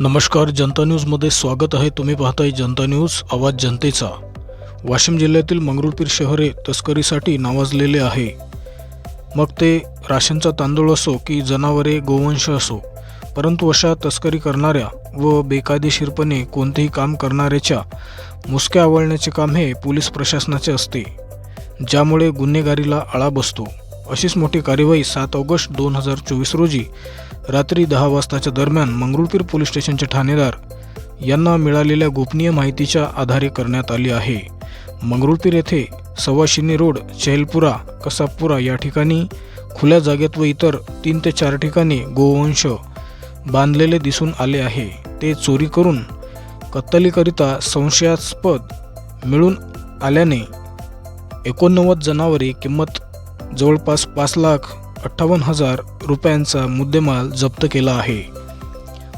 नमस्कार जनता न्यूजमध्ये स्वागत आहे. तुम्ही पाहताय जनता न्यूज आवाज जनतेचा. वाशिम जिल्ह्यातील मंगरुळपीर शहर हे तस्करीसाठी नावाजलेले आहे. मग ते राशनचा तांदूळ असो की जनावरे गोवंश असो परंतु अशा तस्करी करणाऱ्या व बेकायदेशीरपणे कोणतेही काम करणाऱ्याच्या मुसक्या आवळण्याचे काम हे पोलीस प्रशासनाचे असते ज्यामुळे गुन्हेगारीला आळा बसतो. अशीच मोठी कार्यवाही सात ऑगस्ट दोन हजार चोवीस रोजी रात्री दहा वाजताच्या दरम्यान मंगरुळपीर पोलीस स्टेशनचे ठाणेदार यांना मिळालेल्या गोपनीय माहितीच्या आधारे करण्यात आली आहे. मंगरुळपीर येथे सवाशिनी रोड चेहलपुरा कसापुरा या ठिकाणी खुल्या जागेत व इतर तीन ते चार ठिकाणी गोवंश बांधलेले दिसून आले आहे. ते चोरी करून कत्तलीकरिता संशयास्पद मिळून आल्याने एकोणनव्वद जनावरे किंमत जवळपास पाच लाख अठ्ठावन्न हजार रुपयांचा मुद्देमाल जप्त केला आहे.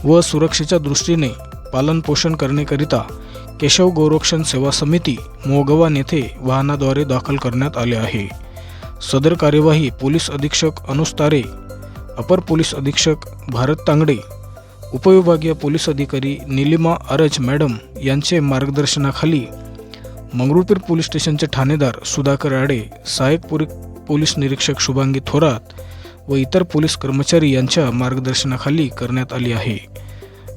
व सुरक्षेच्या दृष्टीने पालनपोषण करण्याकरिता केशव गोरक्षण सेवा समिती मोगवान येथे वाहनाद्वारे दाखल करण्यात आले आहे. सदर कार्यवाही पोलीस अधीक्षक अनुज तारे अपर पोलीस अधीक्षक भारत तांगडे उपविभागीय पोलीस अधिकारी निलिमा अरज मॅडम यांचे मार्गदर्शनाखाली मंगरुळपीर पोलीस स्टेशनचे ठाणेदार सुधाकर आडे सहाय्यक पोलीस निरीक्षक शुभांगी थोरात व इतर पोलीस कर्मचारी यांच्या मार्गदर्शनाखाली करण्यात आली आहे.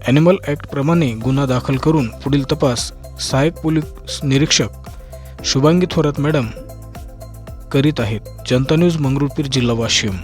ॲनिमल ॲक्टप्रमाणे गुन्हा दाखल करून पुढील तपास सहाय्यक पोलीस निरीक्षक शुभांगी थोरात मॅडम करीत आहेत. जनता न्यूज मंगरुळपीर जिल्हा वाशिम.